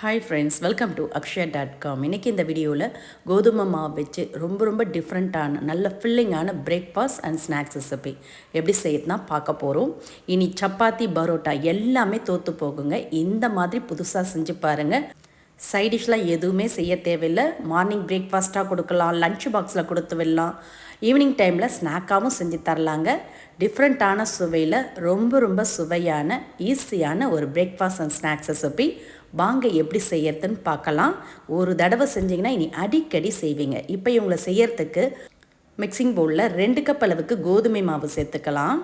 Hi friends welcome to Akshaya dot com இன்றைக்கி இந்த வீடியோவில் கோதுமை மாவு வச்சு ரொம்ப ரொம்ப டிஃப்ரெண்ட்டான நல்ல ஃபில்லிங்கான பிரேக்ஃபாஸ்ட் அண்ட் ஸ்நாக்ஸ் ரெசிபி எப்படி செய்யறதுனா பார்க்க போகிறோம் இனி சப்பாத்தி பரோட்டா எல்லாமே தோற்று போகுங்க. இந்த மாதிரி புதுசாக செஞ்சு பாருங்கள் சைடிஷ்லாம் எதுவுமே செய்ய தேவையில்லை. மார்னிங் பிரேக்ஃபாஸ்ட்டாக கொடுக்கலாம் லஞ்ச் பாக்ஸில் கொடுத்து விடலாம். ஈவினிங் டைமில் ஸ்நாக்காகவும் செஞ்சு தரலாங்க. டிஃப்ரெண்ட்டான சுவையில் ரொம்ப ரொம்ப சுவையான ஈஸியான ஒரு பிரேக்ஃபாஸ்ட் அண்ட் ஸ்நாக்ஸ் ரெசிபி வாங்க எப்படி செய்யறதுன்னு பார்க்கலாம். ஒரு தடவை செஞ்சிங்கன்னா இனி அடிக்கடி செய்வீங்க. இப்போ இவங்களை செய்யறதுக்கு மிக்சிங் பவுலில் ரெண்டு கப் அளவுக்கு கோதுமை மாவு சேர்த்துக்கலாம்.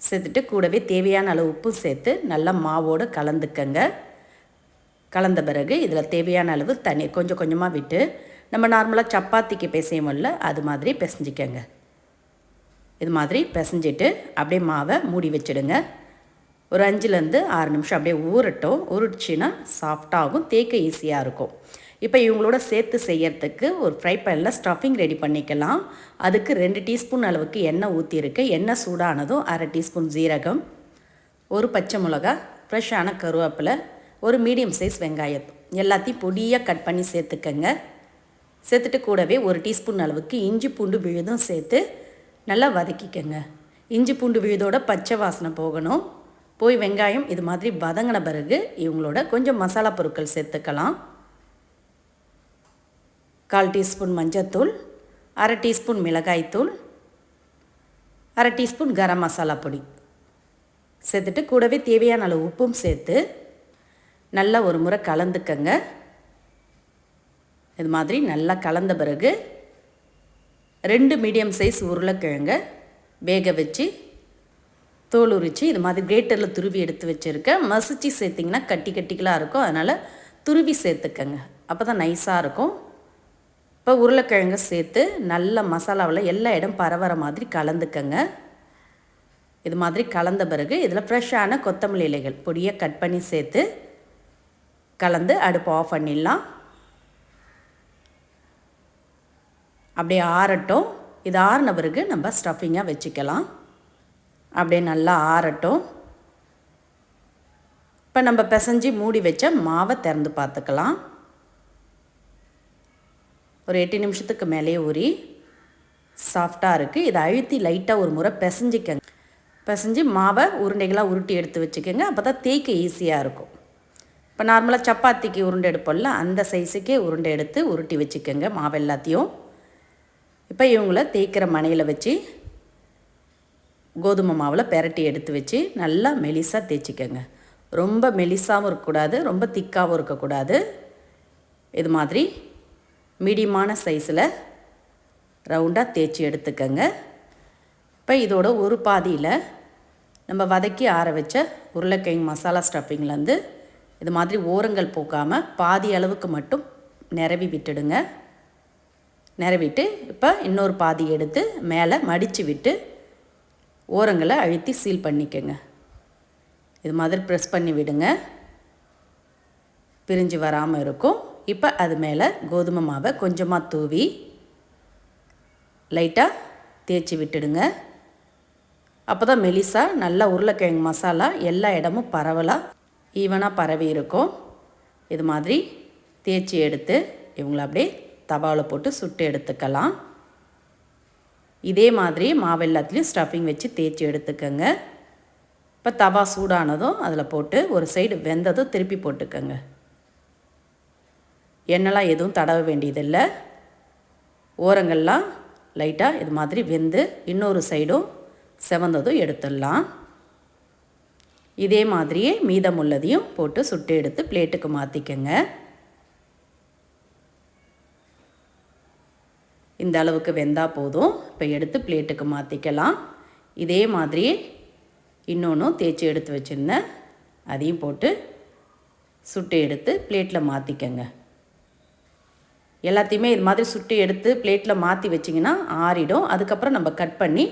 சேர்த்துட்டு கூடவே தேவையான அளவு உப்பு சேர்த்து நல்லா மாவோடு கலந்துக்கங்க. கலந்த பிறகு இதில் தேவையான அளவு தண்ணி கொஞ்சம் கொஞ்சமாக விட்டு நம்ம நார்மலாக சப்பாத்திக்கு பிசையுமில்ல அது மாதிரி பிசைஞ்சிக்கங்க. இது மாதிரி பிசைஞ்சிட்டு அப்படியே மாவை மூடி வச்சிடுங்க. ஒரு அஞ்சுலேருந்து ஆறு நிமிஷம் அப்படியே ஊறட்டும். ஊறிடுச்சின்னா சாஃப்டாகும் தேய்க்க ஈஸியாக இருக்கும். இப்போ இவங்களோட சேர்த்து செய்யறதுக்கு ஒரு ஃப்ரை பேனில் ஸ்டஃபிங் ரெடி பண்ணிக்கலாம். அதுக்கு ரெண்டு டீஸ்பூன் அளவுக்கு எண்ணெய் ஊற்றிருக்கு எண்ணெய் சூடானதும் அரை டீஸ்பூன் ஜீரகம் ஒரு பச்சை மிளகா ஃப்ரெஷ்ஷான கருவேப்பிலை ஒரு மீடியம் சைஸ் வெங்காயம். எல்லாத்தையும் பொடியாக கட் பண்ணி சேர்த்துக்கங்க. சேர்த்துட்டு கூடவே ஒரு டீஸ்பூன் அளவுக்கு இஞ்சி பூண்டு விழுதும் சேர்த்து நல்லா வதக்கிக்கங்க. இஞ்சி பூண்டு விழுதோட பச்சை வாசனை போகணும். போய் வெங்காயம் இது மாதிரி வதங்கின பிறகு இவங்களோட கொஞ்சம் மசாலா பொருட்கள் சேர்த்துக்கலாம். கால் டீஸ்பூன் மஞ்சத்தூள் அரை டீஸ்பூன் மிளகாய்த்தூள் அரை டீஸ்பூன் கரம் மசாலா பொடி. சேர்த்துட்டு கூடவே தேவையான அளவு உப்பும் சேர்த்து நல்லா ஒரு முறை கலந்துக்கங்க. இது மாதிரி நல்லா கலந்த பிறகு ரெண்டு மீடியம் சைஸ் உருளைக்கிழங்க வேக வச்சு தோல் உரித்து இது மாதிரி கிரேட்டரில் துருவி எடுத்து வச்சுருக்கேன் மசிச்சு சேர்த்திங்கன்னா கட்டி கட்டிக்கலாக இருக்கும். அதனால் துருவி சேர்த்துக்கங்க. அப்போ தான் நைஸாக இருக்கும். இப்போ உருளைக்கிழங்க சேர்த்து நல்ல மசாலாவில் எல்லா இடம் பரவற மாதிரி கலந்துக்கங்க. இது மாதிரி கலந்த பிறகு இதில் ஃப்ரெஷ்ஷான கொத்தமல்லி இலைகள் பொடியாக கட் பண்ணி சேர்த்து கலந்து அடுப்பு ஆஃப் பண்ணிடலாம். அப்படியே ஆறட்டும். இது ஆறின பிறகு நம்ம ஸ்டஃபிங்காக வச்சுக்கலாம். அப்படியே நல்லா ஆறட்டும். இப்போ நம்ம பிசைஞ்சு மூடி வச்ச மாவை திறந்து பார்த்துக்கலாம். ஒரு எட்டு நிமிஷத்துக்கு மேலேயே ஊறி சாஃப்டாக இருக்குது இதை அழுத்தி லைட்டாக ஒரு முறை பிசைஞ்சிக்கங்க. பிசைஞ்சு மாவை உருண்டைகளாக உருட்டி எடுத்து வச்சுக்கோங்க. அப்போ தான் தேய்க்க ஈஸியாக இருக்கும். இப்போ நார்மலாக சப்பாத்திக்கு உருண்டை எடுப்போம்ல அந்த சைஸுக்கே உருண்டை எடுத்து உருட்டி வச்சுக்கோங்க மாவு எல்லாத்தையும். இப்போ இவங்கள தேய்க்கிற மனையில் வச்சு கோதுமை மாவில் பெரட்டி எடுத்து வச்சு நல்லா மெலிசாக தேய்ச்சிக்கோங்க. ரொம்ப மெலிசாகவும் இருக்கக்கூடாது ரொம்ப திக்காகவும் இருக்கக்கூடாது. இது மாதிரி மீடியமான சைஸில் ரவுண்டாக தேய்ச்சி எடுத்துக்கோங்க. இப்போ இதோட ஒரு பாதியில் நம்ம வதக்கி ஆற வச்ச உருளைக்கிழங்கு மசாலா ஸ்டஃபிங்லேருந்து இது மாதிரி ஓரங்கள் போக்காமல் பாதி அளவுக்கு மட்டும் நிரவி விட்டுடுங்க. நிரவிட்டு இப்போ இன்னொரு பாதி எடுத்து மேலே மடித்து விட்டு ஓரங்களை அழுத்தி சீல் பண்ணிக்கோங்க. இது மாதிரி ப்ரெஸ் பண்ணி விடுங்க. பிரிஞ்சு வராமல் இருக்கும். இப்போ அது மேலே கோதுமை மாவை கொஞ்சமாக தூவி லைட்டாக தேய்ச்சி விட்டுடுங்க. அப்போ தான் மெலிசா நல்லா உருளைக்கிழங்கு மசாலா எல்லா இடமும் பரவலாக ஈவனாக பரவி இருக்கும். இது மாதிரி தேய்ச்சி எடுத்து இவங்கள அப்படியே தவாவில் போட்டு சுட்டு எடுத்துக்கலாம். இதே மாதிரி மாவு எல்லாத்துலேயும் ஸ்டஃபிங் வச்சு தேய்ச்சி எடுத்துக்கோங்க. இப்போ தவா சூடானதும் அதில் போட்டு ஒரு சைடு வெந்ததும் திருப்பி போட்டுக்கோங்க. எண்ணெய்லாம் எதுவும் தடவ வேண்டியதில்லை. ஓரங்கள்லாம் லைட்டாக இது மாதிரி வெந்து இன்னொரு சைடும் செவந்ததும் எடுத்துடலாம். இதே மாதிரியே மீதமுள்ளதையும் போட்டு சுட்டு எடுத்து பிளேட்டுக்கு மாற்றிக்கங்க இந்த அளவுக்கு வெந்தால் போதும். இப்போ எடுத்து பிளேட்டுக்கு மாற்றிக்கலாம் இதே மாதிரியே இன்னொன்றும் தேய்ச்சி எடுத்து வச்சுருந்தேன் அதையும் போட்டு சுட்டு எடுத்து பிளேட்டில் மாற்றிக்கங்க எல்லாத்தையுமே இது மாதிரி சுட்டு எடுத்து பிளேட்டில் மாற்றி வச்சிங்கன்னா ஆறிடும். அதுக்கப்புறம் நம்ம கட் பண்ணி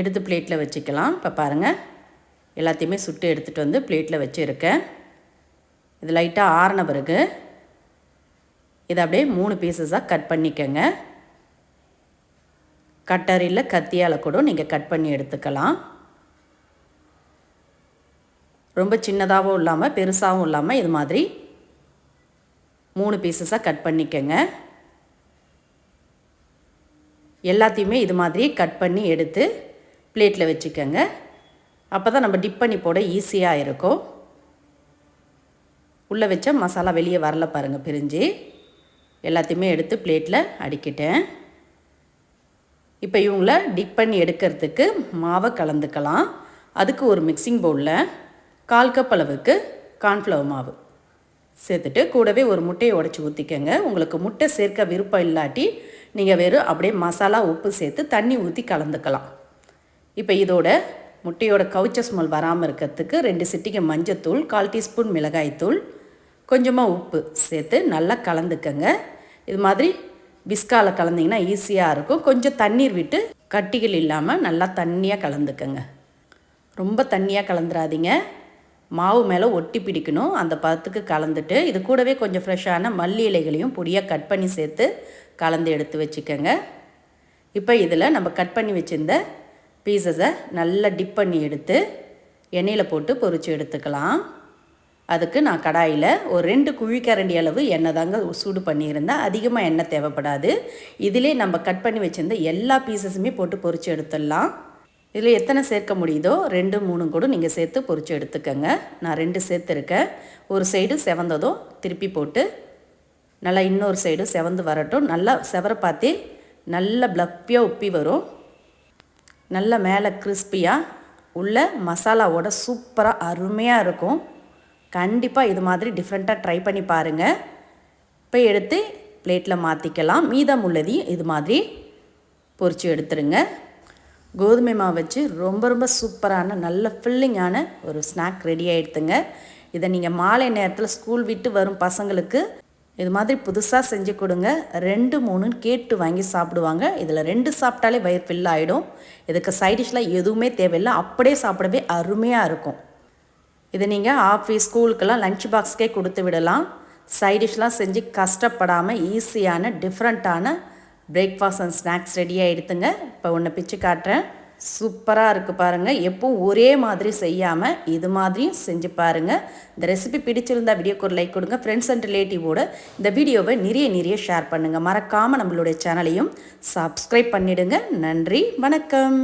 எடுத்து பிளேட்டில் வச்சுக்கலாம். இப்போ பாருங்கள் எல்லாத்தையுமே சுட்டு எடுத்துகிட்டு வந்து பிளேட்டில் வச்சுருக்கேன். இது லைட்டாக ஆறின பிறகு இதை அப்படியே மூணு பீசஸாக கட் பண்ணிக்கோங்க. கட்டரியில் கத்தியால் கூட நீங்கள் கட் பண்ணி எடுத்துக்கலாம். ரொம்ப சின்னதாகவும் இல்லாமல் பெருசாகவும் இல்லாமல் இது மாதிரி மூணு பீசஸாக கட் பண்ணிக்கோங்க. எல்லாத்தையுமே இது மாதிரி கட் பண்ணி எடுத்து பிளேட்டில் வச்சுக்கோங்க. அப்போ தான் நம்ம டிப் பண்ணி போட ஈஸியாக இருக்கும். உள்ளே வச்ச மசாலா வெளியே வரல பாருங்கள் பிரிஞ்சு. எல்லாத்தையுமே எடுத்து பிளேட்டில் அடிக்கிட்டேன். இப்போ இவங்கள டிப் பண்ணி எடுக்கிறதுக்கு மாவை கலந்துக்கலாம். அதுக்கு ஒரு மிக்சிங் பவுலில் கால் கப் அளவுக்கு கார்ன்ஃப்ளவர் மாவு. சேர்த்துட்டு கூடவே ஒரு முட்டையை உடச்சி ஊற்றிக்கங்க உங்களுக்கு முட்டை சேர்க்க விருப்பம் இல்லாட்டி நீங்கள் வெறும் அப்படியே மசாலா உப்பு சேர்த்து தண்ணி ஊற்றி கலந்துக்கலாம். இப்போ இதோட முட்டையோட கவுச்ச ஸ்மெல் வராமல் இருக்கிறதுக்கு ரெண்டு சிட்டிகை மஞ்சத்தூள் கால் டீஸ்பூன் மிளகாய்த்தூள் கொஞ்சமாக உப்பு சேர்த்து நல்லா கலந்துக்கங்க. இது மாதிரி பிஸ்காவில் கலந்திங்கன்னா ஈஸியாக இருக்கும். கொஞ்சம் தண்ணீர் விட்டு கட்டிகள் இல்லாமல் நல்லா தண்ணியாக கலந்துக்கங்க. ரொம்ப தண்ணியாக கலந்துடாதீங்க மாவு மேலே ஒட்டி பிடிக்கணும். அந்த பதத்துக்கு கலந்துட்டு இது கூடவே கொஞ்சம் ஃப்ரெஷ்ஷான மல்லி இலைகளையும் பொடியாக கட் பண்ணி சேர்த்து கலந்து எடுத்து வச்சுக்கோங்க. இப்போ இதில் நம்ம கட் பண்ணி வச்சுருந்த பீசஸை நல்லா டிப் பண்ணி எடுத்து எண்ணெயில் போட்டு பொறிச்சு எடுத்துக்கலாம். அதுக்கு நான் கடாயில் ஒரு ரெண்டு குழிக்கரண்டி அளவு எண்ணெய் தாங்க சூடு பண்ணியிருந்தேன். அதிகமாக எண்ணெய் தேவைப்படாது. இதிலே நம்ம கட் பண்ணி வச்சுருந்த எல்லா பீசஸுமே போட்டு பொறிச்சு எடுத்துடலாம். இதில் எத்தனை சேர்க்க முடியுதோ ரெண்டு மூணு கூட நீங்கள் சேர்த்து பொறிச்சு எடுத்துக்கோங்க. நான் ரெண்டு சேர்த்துருக்கேன். ஒரு சைடு செவந்ததும் திருப்பி போட்டு நல்லா இன்னொரு சைடு செவந்து வரட்டும். நல்லா செவர பார்த்தே நல்லா ப்ளப்பியாக உப்பி வரும். நல்ல மேலே கிறிஸ்பியாக உள்ள மசாலாவோட சூப்பராக அருமையாக இருக்கும். கண்டிப்பாக இது மாதிரி டிஃப்ரெண்ட்டாக ட்ரை பண்ணி பாருங்கள் இப்போ எடுத்து பிளேட்டில் மாற்றிக்கலாம் மீதம் உள்ளதையும் இது மாதிரி பொறிச்சு எடுத்துருங்க. கோதுமை மாவு வச்சு ரொம்ப ரொம்ப சூப்பரான நல்ல ஃபில்லிங்கான ஒரு ஸ்நாக் ரெடி ஆகிடுத்துங்க இதை நீங்கள் மாலை நேரத்தில் ஸ்கூல் விட்டு வரும் பசங்களுக்கு இது மாதிரி புதுசாக செஞ்சு கொடுங்க. ரெண்டு மூணுன்னு கேட்டு வாங்கி சாப்பிடுவாங்க. இதில் ரெண்டு சாப்பிட்டாலே வயிறு ஃபில் ஆகிடும் இதுக்கு சைடிஷ்லாம் எதுவுமே தேவையில்லை. அப்படியே சாப்பிடவே அருமையாக இருக்கும். இதை நீங்கள் ஆஃபீஸ் ஸ்கூலுக்கெல்லாம் லஞ்ச் பாக்ஸ்க்கே கொடுத்து விடலாம். சைடிஷ்லாம் செஞ்சு கஷ்டப்படாமல் ஈஸியான டிஃப்ரெண்ட்டான பிரேக்ஃபாஸ்ட் அண்ட் ஸ்நாக்ஸ் ரெடியாக எடுத்துங்க. இப்போ ஒன்று பிச்சு காட்டுறேன். சூப்பராக இருக்குது பாருங்கள் எப்பவும் ஒரே மாதிரி செய்யாமல் இது மாதிரியும் செஞ்சு பாருங்கள் இந்த ரெசிபி பிடிச்சிருந்தா வீடியோக்கு ஒரு லைக் கொடுங்க. ஃப்ரெண்ட்ஸ் அண்ட் ரிலேட்டிவோட இந்த வீடியோவை நிறைய நிறைய ஷேர் பண்ணுங்கள் மறக்காமல் நம்மளுடைய சேனலையும் சப்ஸ்கிரைப் பண்ணிவிடுங்க நன்றி வணக்கம்.